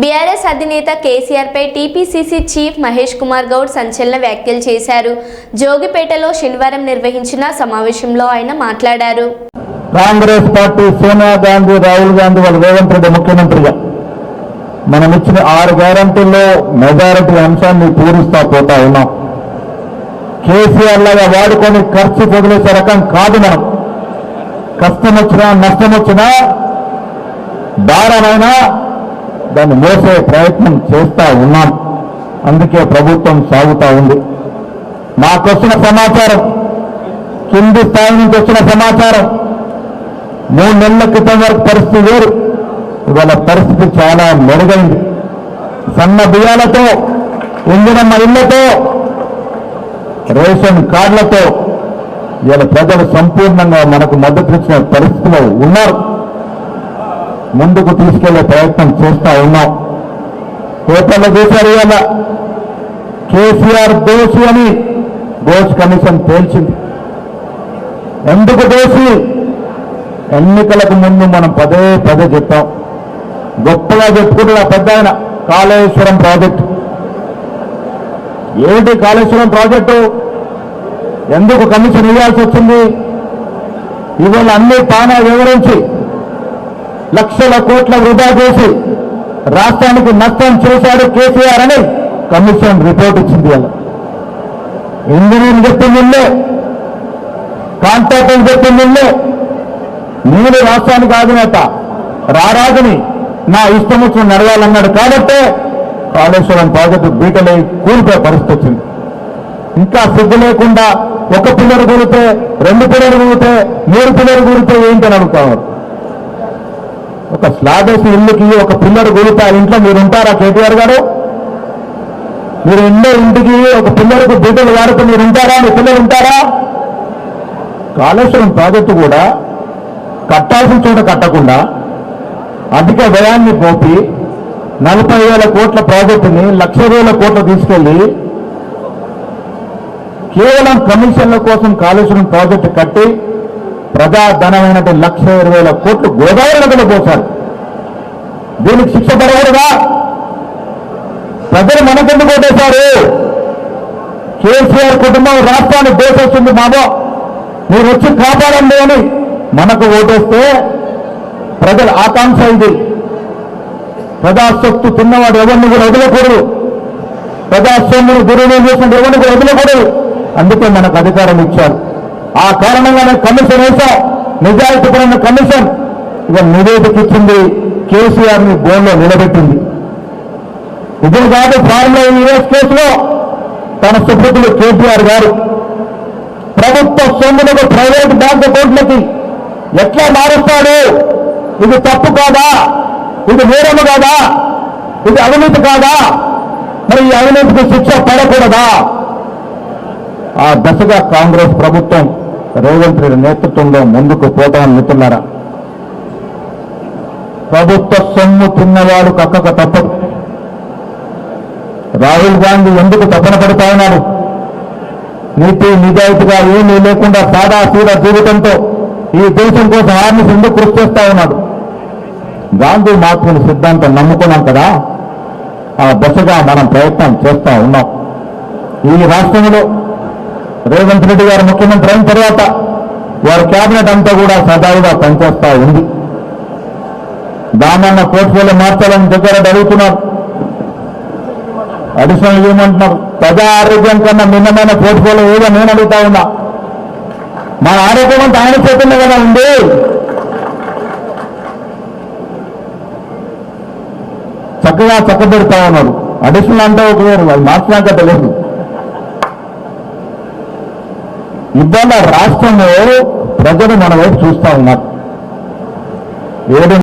BRS అధినేత కేసీఆర్పై TPCC chief Mahesh Kumar Goud సంచలన వ్యాఖ్యలు చేశారు. జోగిపేటలో శనివారం నిర్వహించిన సమావేశంలో ఆయన మాట్లాడారు. కాంగ్రెస్ పార్టీ సోనియా గాంధీ రాహుల్ గాంధీ వాళ్ళు రేవంత్ రెడ్డి ముఖ్యమంత్రిగా. మనం ఇచ్చిన ఆరు గ్యారంటీల్లో మెజారిటీ అంశాన్ని పూరిస్తా పోతా ఉన్నాం. కేసీఆర్ లాగా వాడుకొని ఖర్చు వదిలేసే రకం కాదు మనం. కష్టం వచ్చినా నష్టం వచ్చినా భారమైనా దాన్ని మోసే ప్రయత్నం చేస్తూ ఉన్నాం. అందుకే ప్రభుత్వం సాగుతూ ఉంది. మాకొచ్చిన సమాచారం కింది స్థాయి నుంచి వచ్చిన సమాచారం. మూడు నెలల క్రితం వరకు పరిస్థితి వేరు. ఇవాళ పరిస్థితి చాలా మెరుగైంది. సన్న బియ్యాలతో ఇంజనమ్మ ఇళ్ళతో రేషన్ కార్డులతో ఇవాళ ప్రజలు సంపూర్ణంగా మనకు మద్దతు ఇచ్చిన పరిస్థితిలో ఉన్నారు. ముందుకు తీసుకెళ్ళే ప్రయత్నం చేస్తూ ఉన్నాం. పేపర్లో చూశారు ఇవాళ. కేసీఆర్ దోషి అని దోష్ కమిషన్ తేల్చింది. ఎందుకు దోషి? ఎన్నికలకు ముందు మనం పదే పదే చెప్పాం. గొప్పగా చెప్పుకుంటున్న పెద్ద ఆయన కాళేశ్వరం ప్రాజెక్టు. ఏమిటి కాళేశ్వరం ప్రాజెక్టు? ఎందుకు కమిషన్ ఇవ్వాల్సి వచ్చింది? ఇవాళ అన్ని తానే వివరించి లక్షల కోట్ల వృధా చేసి రాష్ట్రానికి నష్టం చేశాడు కేసీఆర్ అని కమిషన్ రిపోర్ట్ ఇచ్చింది అలా ఇంజనీర్ చెప్పింది నిన్నే కాంట్రాక్టర్ చెప్పింది నిన్నే నేను రాష్ట్రానికి అధినేత రారాజుని నా ఇష్టం వచ్చిన నడవాలన్నాడు కాబట్టి కాళేశ్వరం ప్రాజెక్టు బీటలై కూలిపోయే పరిస్థితి వచ్చింది. ఇంకా సిగ్గు లేకుండా ఒక పిల్లలు కూలితే రెండు పిల్లలు కూలితే మూడు పిల్లలు కూలితే ఏంటని అడుగుతారు ఒక స్లాబ్ వేసిన ఇల్లుకి ఒక పిల్లర్ కూలితే ఆ ఇంట్లో మీరు ఉంటారా కేటీఆర్ గారు? మీరు ఉండే ఇంటికి ఒక పిల్లలకు బిడ్డలు వాడుతూ మీరు ఉంటారా మీ పిల్లలు ఉంటారా? కాళేశ్వరం ప్రాజెక్టు కూడా కట్టాల్సిన చోట కట్టకుండా అధిక వ్యయాన్ని పోపి నలభై వేల కోట్ల ప్రాజెక్టుని లక్ష వేల కోట్లు తీసుకెళ్ళి కేవలం కమిషన్ల కోసం కాళేశ్వరం ప్రాజెక్టు కట్టి ప్రజాధనమైనటువంటి లక్ష ఇరవై వేల కోట్లు గోదావరి నదిలో పోసారు దీనికి శిక్ష పడకూడదా? ప్రజలు మనకెందుకు ఓటేశారు కేసీఆర్ కుటుంబం రాష్ట్రాన్ని దోషిస్తుంది మామో. మీరు వచ్చి కాపాడండి అని మనకు ఓటేస్తే ప్రజల ఆకాంక్ష ఇది. ప్రజాసొత్తు తిన్నవాడు ఎవరిని కూడా వదలకూడదు. ప్రజాస్వామ్యం దుర్వినియోగం చేసిన ఎవరిని కూడా వదలకూడదు. అందుకే మనకు అధికారం ఇచ్చారు. ఆ కారణంగానే కమిషన్ వేశాం. నిజాయితీపరమైన కమిషన్. ఇక నివేదిక ఇచ్చింది కేసీఆర్ని బోన్లో నిలబెట్టింది. ఇది కాదు ఫార్ములా యూఎస్ కేసులో తన సుపుత్రుడు కేటీఆర్ గారు ప్రభుత్వ సొమ్ములకు ప్రైవేట్ బ్యాంక్ అకౌంట్లకి ఎట్లా మారుస్తాడు? ఇది తప్పు కాదా? ఇది నేరము కాదా? ఇది అవినీతి కాదా? మరి ఈ అవినీతికి శిక్ష పడకూడదా? ఆ దశగా కాంగ్రెస్ ప్రభుత్వం రేవంత్ రెడ్డి నేతృత్వంలో ముందుకు పోతామని మిత్రులారా ప్రభుత్వ సొమ్ము తిన్నవాడు కక్కక తప్పదు. రాహుల్ గాంధీ ఎందుకు తప్పన పడుతా ఉన్నాడు? నీతి నిజాయితీగా ఏమీ లేకుండా సాదా సీదా జీవితంతో ఈ దేశం కోసం ఆర్మీస్ ఎందుకు కృషి చేస్తా ఉన్నాడు? గాంధీ మాత్రం సిద్ధాంతం నమ్ముకున్నాం కదా? ఆ దశగా మనం ప్రయత్నం చేస్తా ఉన్నాం. ఈ రాష్ట్రంలో రేవంత్ రెడ్డి గారు ముఖ్యమంత్రి అయిన తర్వాత వారి కేబినెట్ అంతా కూడా సజావుగా పనిచేస్తా ఉంది. దానన్న పోర్ట్ఫోలియో మార్చాలని దగ్గర అడుగుతున్నారు. అడిషనల్ ఏమంటున్నారు ప్రజా ఆరోగ్యం కన్నా భిన్నమైన పోర్ట్ఫోలియో ఏదో నేను అడుగుతా ఉన్నా. మన ఆరోగ్యం అంతా ఆయన చేతుల్లో కదా ఉంది. చక్కగా చక్కబెడతా ఉన్నారు. అడిషనల్ అంటే ఒక వేరు అది మార్చినాక తెలియదు ఇవాళ రాష్ట్రంలో ప్రజలు మన వైపు చూస్తా ఉన్నారు. ఏడు